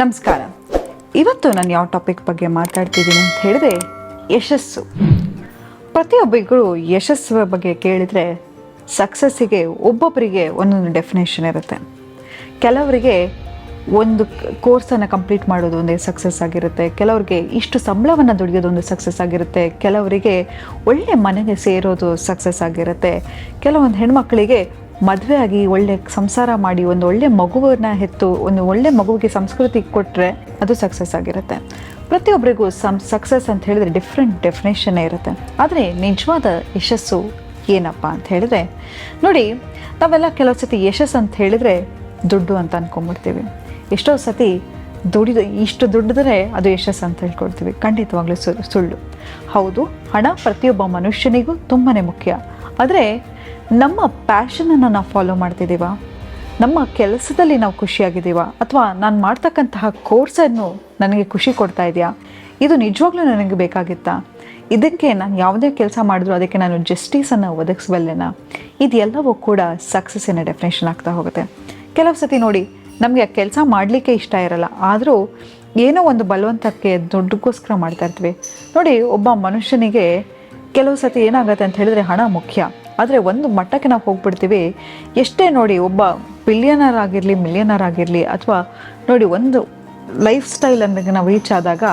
ನಮಸ್ಕಾರ. ಇವತ್ತು ನಾನು ಯಾವ ಟಾಪಿಕ್ ಬಗ್ಗೆ ಮಾತಾಡ್ತಿದ್ದೀನಿ ಅಂತ ಹೇಳಿದ್ರೆ ಯಶಸ್ಸು. ಪ್ರತಿಯೊಬ್ಬರಿಗೂ ಯಶಸ್ಸು ಬಗ್ಗೆ ಕೇಳಿದರೆ ಸಕ್ಸಸ್ಸಿಗೆ ಒಬ್ಬೊಬ್ಬರಿಗೆ ಒಂದೊಂದು ಡೆಫಿನೇಷನ್ ಇರುತ್ತೆ. ಕೆಲವರಿಗೆ ಒಂದು ಕೋರ್ಸನ್ನು ಕಂಪ್ಲೀಟ್ ಮಾಡೋದು ಒಂದೇ ಸಕ್ಸಸ್ ಆಗಿರುತ್ತೆ. ಕೆಲವರಿಗೆ ಇಷ್ಟು ಸಂಬಳವನ್ನು ದುಡಿಯೋದು ಒಂದು ಸಕ್ಸಸ್ ಆಗಿರುತ್ತೆ. ಕೆಲವರಿಗೆ ಒಳ್ಳೆ ಮನೆಗೆ ಸೇರೋದು ಸಕ್ಸಸ್ ಆಗಿರುತ್ತೆ. ಕೆಲವೊಂದು ಹೆಣ್ಮಕ್ಳಿಗೆ ಮದುವೆ ಆಗಿ ಒಳ್ಳೆ ಸಂಸಾರ ಮಾಡಿ ಒಂದು ಒಳ್ಳೆ ಮಗುವನ್ನ ಹೆತ್ತು ಒಂದು ಒಳ್ಳೆ ಮಗುವಿಗೆ ಸಂಸ್ಕೃತಿ ಕೊಟ್ಟರೆ ಅದು ಸಕ್ಸಸ್ ಆಗಿರುತ್ತೆ. ಪ್ರತಿಯೊಬ್ಬರಿಗೂ ಸಮ್ ಸಕ್ಸಸ್ ಅಂತ ಹೇಳಿದ್ರೆ ಡಿಫ್ರೆಂಟ್ ಡೆಫಿನೇಷನ್ನೇ ಇರುತ್ತೆ. ಆದರೆ ನಿಜವಾದ ಯಶಸ್ಸು ಏನಪ್ಪ ಅಂತ ಹೇಳಿದ್ರೆ, ನೋಡಿ, ನಾವೆಲ್ಲ ಕೆಲವು ಸತಿ ಯಶಸ್ಸು ಅಂತ ಹೇಳಿದ್ರೆ ದುಡ್ಡು ಅಂತ ಅನ್ಕೊಂಡ್ಬಿಡ್ತೀವಿ. ಎಷ್ಟೋ ಸತಿ ದುಡಿದು, ಇಷ್ಟು ದುಡ್ಡಿದ್ರೆ ಅದು ಯಶಸ್ಸು ಅಂತ ಹೇಳ್ಕೊಡ್ತೀವಿ. ಖಂಡಿತವಾಗ್ಲೂ ಸು, ಸುಳ್ಳು. ಹೌದು, ಹಣ ಪ್ರತಿಯೊಬ್ಬ ಮನುಷ್ಯನಿಗೂ ತುಂಬಾ ಮುಖ್ಯ. ಆದರೆ ನಮ್ಮ ಪ್ಯಾಷನನ್ನು ನಾವು ಫಾಲೋ ಮಾಡ್ತಿದ್ದೀವ ನಮ್ಮ ಕೆಲಸದಲ್ಲಿ ನಾವು ಖುಷಿಯಾಗಿದ್ದೀವ ಅಥವಾ ನಾನು ಮಾಡ್ತಕ್ಕಂತಹ ಕೋರ್ಸನ್ನು ನನಗೆ ಖುಷಿ ಕೊಡ್ತಾ ಇದೆಯಾ? ಇದು ನಿಜವಾಗ್ಲೂ ನನಗೆ ಬೇಕಾಗಿತ್ತಾ? ಇದಕ್ಕೆ ನಾನು ಯಾವುದೇ ಕೆಲಸ ಮಾಡಿದ್ರು ಅದಕ್ಕೆ ನಾನು ಜಸ್ಟಿಸನ್ನು ಒದಗಿಸಬಲ್ಲೆನಾ? ಇದೆಲ್ಲವೂ ಕೂಡ ಸಕ್ಸಸ್ಸಿನ ಡೆಫಿನೇಷನ್ ಆಗ್ತಾ ಹೋಗುತ್ತೆ. ಕೆಲವು ಸತಿ ನೋಡಿ, ನಮಗೆ ಆ ಕೆಲಸ ಮಾಡಲಿಕ್ಕೆ ಇಷ್ಟ ಇರಲ್ಲ. ಆದರೂ ಏನೋ ಒಂದು ಬಲವಂತಕ್ಕೆ ದುಡ್ಡುಗೋಸ್ಕರ ಮಾಡ್ತಾ ಇರ್ತೀವಿ ನೋಡಿ, ಒಬ್ಬ ಮನುಷ್ಯನಿಗೆ ಕೆಲವು ಸತಿ ಏನಾಗುತ್ತೆ ಅಂತ ಹೇಳಿದ್ರೆ ಹಣ ಮುಖ್ಯ. ಆದರೆ ಒಂದು ಮಟ್ಟಕ್ಕೆ ನಾವು ಹೋಗ್ಬಿಡ್ತೀವಿ. ಎಷ್ಟೇ ನೋಡಿ ಒಬ್ಬ ಬಿಲಿಯನರ್ ಆಗಿರಲಿ ಮಿಲಿಯನರ್ ಆಗಿರಲಿ, ಅಥವಾ ನೋಡಿ ಒಂದು ಲೈಫ್ ಸ್ಟೈಲ್ ಅನ್ನೋಕ್ಕೆ ನಾವು ರೀಚ್ ಆದಾಗ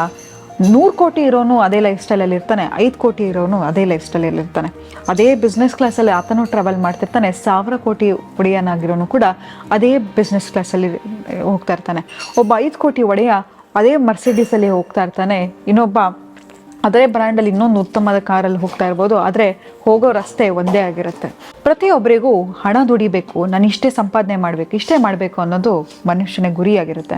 ನೂರು ಕೋಟಿ ಇರೋನು ಅದೇ ಲೈಫ್ ಸ್ಟೈಲಲ್ಲಿ ಇರ್ತಾನೆ, ಐದು ಕೋಟಿ ಇರೋನು ಅದೇ ಲೈಫ್ ಸ್ಟೈಲಲ್ಲಿ ಇರ್ತಾನೆ. ಅದೇ ಬಿಸ್ನೆಸ್ ಕ್ಲಾಸಲ್ಲಿ ಆತನು ಟ್ರಾವೆಲ್ ಮಾಡ್ತಿರ್ತಾನೆ, ಸಾವಿರ ಕೋಟಿ ಒಡೆಯನಾಗಿರೋನು ಕೂಡ ಅದೇ ಬಿಸ್ನೆಸ್ ಕ್ಲಾಸಲ್ಲಿ ಹೋಗ್ತಾ ಇರ್ತಾನೆ. ಒಬ್ಬ ಐದು ಕೋಟಿ ಒಡೆಯ ಅದೇ ಮರ್ಸಿಡೀಸಲ್ಲಿ ಹೋಗ್ತಾ ಇರ್ತಾನೆ, ಇನ್ನೊಬ್ಬ ಅದೇ ಬ್ರ್ಯಾಂಡಲ್ಲಿ ಇನ್ನೊಂದು ಉತ್ತಮವಾದ ಕಾರಲ್ಲಿ ಹೋಗ್ತಾ ಇರ್ಬೋದು, ಆದರೆ ಹೋಗೋ ರಸ್ತೆ ಒಂದೇ ಆಗಿರುತ್ತೆ. ಪ್ರತಿಯೊಬ್ಬರಿಗೂ ಹಣ ದುಡಿಬೇಕು, ನಾನು ಇಷ್ಟೇ ಸಂಪಾದನೆ ಮಾಡಬೇಕು, ಇಷ್ಟೇ ಮಾಡಬೇಕು ಅನ್ನೋದು ಮನುಷ್ಯನ ಗುರಿಯಾಗಿರುತ್ತೆ.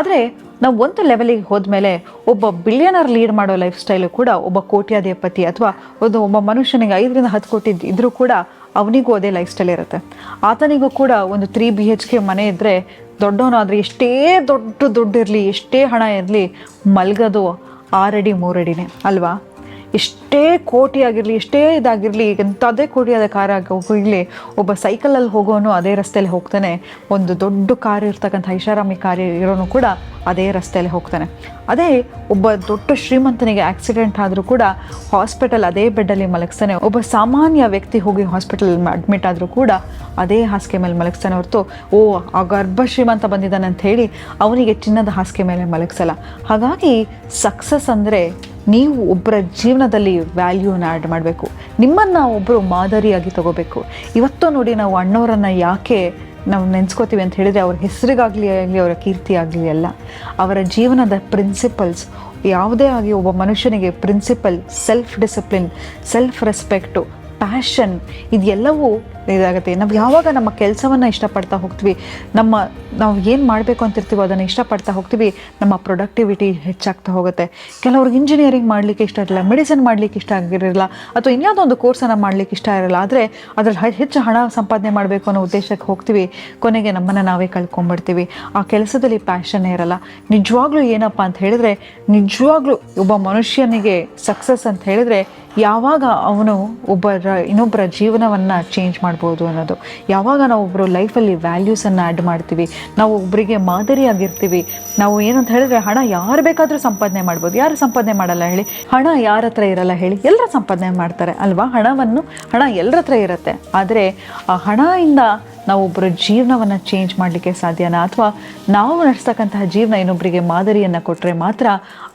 ಆದರೆ ನಾವು ಒಂದು ಲೆವೆಲಿಗೆ ಹೋದ್ಮೇಲೆ ಒಬ್ಬ ಬಿಲಿಯನರ್ ಲೀಡ್ ಮಾಡೋ ಲೈಫ್ ಸ್ಟೈಲು ಕೂಡ ಒಬ್ಬ ಕೋಟ್ಯಾಧಿಪತಿ ಅಥವಾ ಒಂದು ಒಬ್ಬ ಮನುಷ್ಯನಿಗೆ ಐದರಿಂದ ಹತ್ತು ಕೋಟಿ ಇದ್ದರೂ ಕೂಡ ಅವನಿಗೂ ಅದೇ ಲೈಫ್ ಸ್ಟೈಲ್ ಇರುತ್ತೆ. ಆತನಿಗೂ ಕೂಡ ಒಂದು ತ್ರೀ ಬಿ ಎಚ್ ಕೆ ಮನೆ ಇದ್ದರೆ ದೊಡ್ಡವನಾದರೆ ಎಷ್ಟೇ ದೊಡ್ಡ ದುಡ್ಡು ಇರಲಿ, ಎಷ್ಟೇ ಹಣ ಇರಲಿ ಮಲ್ಗೋದು ಆರಡಿ, ಮೂರಡಿನೇ, ಅಲ್ವಾ? ಎಷ್ಟೇ ಕೋಟಿ ಆಗಿರಲಿ, ಎಷ್ಟೇ ಇದಾಗಿರಲಿ ಎಂಥದೇ ಕೋಟಿಯಾದ ಕಾರ್ ಆಗಿರಲಿ ಒಬ್ಬ ಸೈಕಲಲ್ಲಿ ಹೋಗೋನು ಅದೇ ರಸ್ತೆಯಲ್ಲಿ ಹೋಗ್ತಾನೆ. ಒಂದು ದೊಡ್ಡ ಕಾರ್ ಇರ್ತಕ್ಕಂಥ ಐಷಾರಾಮಿ ಕಾರ್ ಇರೋನು ಕೂಡ ಅದೇ ರಸ್ತೆಯಲ್ಲಿ ಹೋಗ್ತಾನೆ. ಅದೇ ಒಬ್ಬ ದೊಡ್ಡ ಶ್ರೀಮಂತನಿಗೆ ಆಕ್ಸಿಡೆಂಟ್ ಆದರೂ ಕೂಡ ಹಾಸ್ಪಿಟಲ್ ಅದೇ ಬೆಡ್ಡಲ್ಲಿ ಮಲಗಿಸ್ತಾನೆ. ಒಬ್ಬ ಸಾಮಾನ್ಯ ವ್ಯಕ್ತಿ ಹೋಗಿ ಹಾಸ್ಪಿಟಲ್ ಅಡ್ಮಿಟ್ ಆದರೂ ಕೂಡ ಅದೇ ಹಾಸಿಗೆ ಮೇಲೆ ಮಲಗಿಸ್ತಾನೆ ಹೊರತು, ಓ, ಆ ಗರ್ಭ ಶ್ರೀಮಂತ ಬಂದಿದ್ದಾನೆ ಅಂತ ಹೇಳಿ ಅವನಿಗೆ ಚಿನ್ನದ ಹಾಸಿಗೆ ಮೇಲೆ ಮಲಗಿಸಲ್ಲ. ಹಾಗಾಗಿ ಸಕ್ಸಸ್ ಅಂದರೆ ನೀವು ಒಬ್ಬರ ಜೀವನದಲ್ಲಿ ವ್ಯಾಲ್ಯೂನ ಆ್ಯಡ್ ಮಾಡಬೇಕು. ನಿಮ್ಮನ್ನು ಒಬ್ಬರು ಮಾದರಿಯಾಗಿ ತಗೋಬೇಕು. ಇವತ್ತು ನೋಡಿ ನಾವು ಅಣ್ಣವರನ್ನು ಯಾಕೆ ನಾವು ನೆನೆಸ್ಕೋತೀವಿ ಅಂತ ಹೇಳಿದರೆ ಅವ್ರ ಹೆಸರಿಗಾಗಲಿ ಆಗಲಿ, ಅವರ ಕೀರ್ತಿ ಆಗಲಿ ಅಲ್ಲ, ಅವರ ಜೀವನದ ಪ್ರಿನ್ಸಿಪಲ್ಸ್ ಯಾವುದೇ ಆಗಿ ಒಬ್ಬ ಮನುಷ್ಯನಿಗೆ principle self discipline self respect passion ಇದೆಲ್ಲವೂ ಇದಾಗುತ್ತೆ. ನಾವು ಯಾವಾಗ ನಮ್ಮ ಕೆಲಸವನ್ನು ಇಷ್ಟಪಡ್ತಾ ಹೋಗ್ತೀವಿ, ನಮ್ಮ, ನಾವು ಏನು ಮಾಡಬೇಕು ಅಂತಿರ್ತೀವೋ ಅದನ್ನು ಇಷ್ಟಪಡ್ತಾ ಹೋಗ್ತೀವಿ, ನಮ್ಮ ಪ್ರೊಡಕ್ಟಿವಿಟಿ ಹೆಚ್ಚಾಗ್ತಾ ಹೋಗುತ್ತೆ. ಕೆಲವ್ರಿಗೆ ಇಂಜಿನಿಯರಿಂಗ್ ಮಾಡಲಿಕ್ಕೆ ಇಷ್ಟ ಇರಲ್ಲ ಮೆಡಿಸಿನ್ ಮಾಡಲಿಕ್ಕೆ ಇಷ್ಟ ಆಗಿರಲ್ಲ, ಅಥವಾ ಇನ್ಯಾವುದೋ ಒಂದು ಕೋರ್ಸನ್ನು ಮಾಡಲಿಕ್ಕೆ ಇಷ್ಟ ಇರಲ್ಲ, ಆದರೆ ಅದ್ರ ಹೆಚ್ಚು ಹಣ ಸಂಪಾದನೆ ಮಾಡಬೇಕು ಅನ್ನೋ ಉದ್ದೇಶಕ್ಕೆ ಹೋಗ್ತೀವಿ, ಕೊನೆಗೆ ನಮ್ಮನ್ನು ನಾವೇ ಕಳ್ಕೊಂಡ್ಬಿಡ್ತೀವಿ. ಆ ಕೆಲಸದಲ್ಲಿ ಪ್ಯಾಷನ್ನೇ ಇರಲ್ಲ. ನಿಜವಾಗ್ಲೂ ಏನಪ್ಪ ಅಂತ ಹೇಳಿದರೆ, ನಿಜವಾಗ್ಲೂ ಒಬ್ಬ ಮನುಷ್ಯನಿಗೆ ಸಕ್ಸಸ್ ಅಂತ ಹೇಳಿದ್ರೆ ಯಾವಾಗ ಅವನು ಒಬ್ಬರ, ಇನ್ನೊಬ್ಬರ ಜೀವನವನ್ನು ಚೇಂಜ್ ಮಾಡ್ಬೋದು ಅನ್ನೋದು. ಯಾವಾಗ ನಾವು ಒಬ್ಬರು ಲೈಫಲ್ಲಿ ವ್ಯಾಲ್ಯೂಸನ್ನು ಆ್ಯಡ್ ಮಾಡ್ತೀವಿ, ನಾವು ಒಬ್ಬರಿಗೆ ಮಾದರಿಯಾಗಿರ್ತೀವಿ ನಾವು ಏನಂತ ಹೇಳಿದ್ರೆ ಹಣ ಯಾರು ಬೇಕಾದರೂ ಸಂಪಾದನೆ ಮಾಡ್ಬೋದು. ಯಾರು ಸಂಪಾದನೆ ಮಾಡಲ್ಲ ಹೇಳಿ? ಹಣ ಯಾರ ಹತ್ರ ಇರಲ್ಲ ಹೇಳಿ? ಎಲ್ಲರ ಸಂಪಾದನೆ ಮಾಡ್ತಾರೆ ಅಲ್ವಾ? ಹಣವನ್ನು, ಹಣ ಎಲ್ಲರ ಹತ್ರ ಇರುತ್ತೆ. ಆದರೆ ಆ ಹಣದಿಂದ ನಾವು ಒಬ್ಬರ ಜೀವನವನ್ನು ಚೇಂಜ್ ಮಾಡಲಿಕ್ಕೆ ಸಾಧ್ಯನಾ? ಅಥವಾ ನಾವು ನಡೆಸ್ತಕ್ಕಂತಹ ಜೀವನ ಇನ್ನೊಬ್ಬರಿಗೆ ಮಾದರಿಯನ್ನು ಕೊಟ್ಟರೆ ಮಾತ್ರ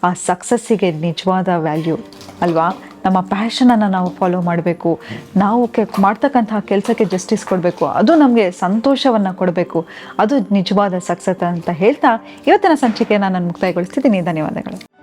ಆ ಸಕ್ಸಸ್ಸಿಗೆ ನಿಜವಾದ ವ್ಯಾಲ್ಯೂ ಅಲ್ವಾ? ನಮ್ಮ ಪ್ಯಾಷನನ್ನು ನಾವು ಫಾಲೋ ಮಾಡಬೇಕು. ನಾವು ಕೆ, ಮಾಡ್ತಕ್ಕಂತಹ ಕೆಲಸಕ್ಕೆ ಜಸ್ಟಿಸ್ ಕೊಡಬೇಕು. ಅದು ನಮಗೆ ಸಂತೋಷವನ್ನು ಕೊಡಬೇಕು. ಅದು ನಿಜವಾದ ಸಕ್ಸಸ್ ಅಂತ ಹೇಳ್ತಾ ಇವತ್ತಿನ ಸಂಚಿಕೆಯನ್ನು ನಾನು ಮುಕ್ತಾಯಗೊಳಿಸ್ತಿದ್ದೀನಿ. ಧನ್ಯವಾದಗಳು.